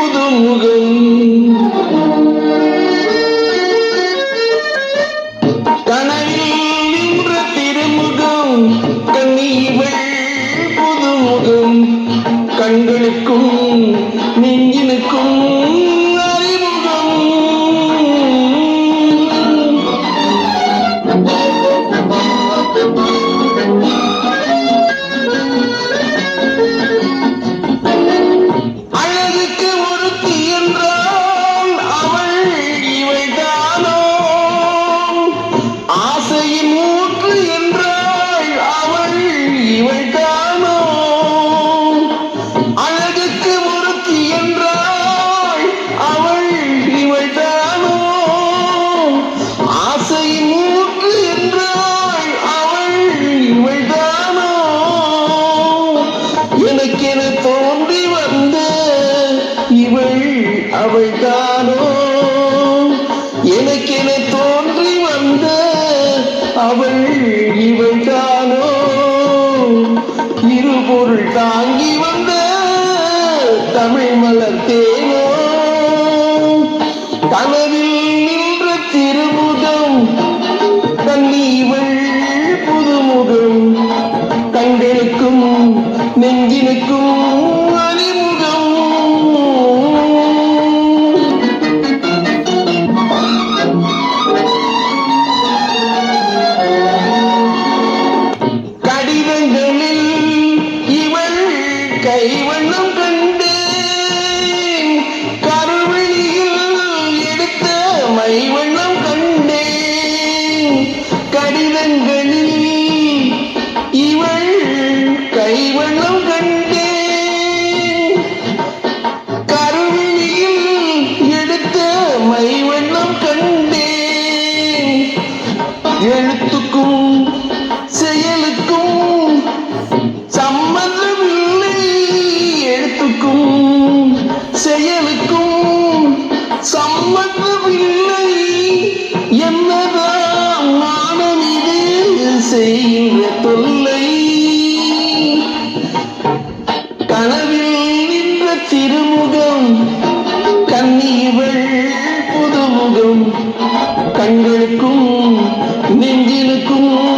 புதுமுகம் கனவில் நின்ற திருமுகம் கண்ணீவள் புதுமுகம் கண்களுக்கும் நெஞ்சினுக்கும் ஆசையின் ஊற்று என்றாள் அவள் இவள் இவைதானோ அழகுக்கு முறுக்கு என்றாள் அவள் இவள் இவைதானோ ஆசையின் ஊற்று என்றாள் அவள் இவள் இவைதானோ எனக்கென தோன்றி வந்த இவள் அவள்தானோ எனக்கென தாங்கி வந்த தமிழ் மலர் தேனோ. கனவில் நின்ற திருமுகம் கண்ணீவள் புதுமுகம் கண்களுக்கும் நெஞ்சினுக்கும் கைவண்ணம் கண்டேன். கருவெளியில் எடுத்த மைவண்ணம் கண்டேன். கடிதங்களில் இவள் கைவண்ணம் கண்டேன். கருவெளியில் எடுத்த மைவண்ணம் கண்டேன். எழுத்துக்கும் செய்ய கண்களுக்கும் நெஞ்சிலுக்கும்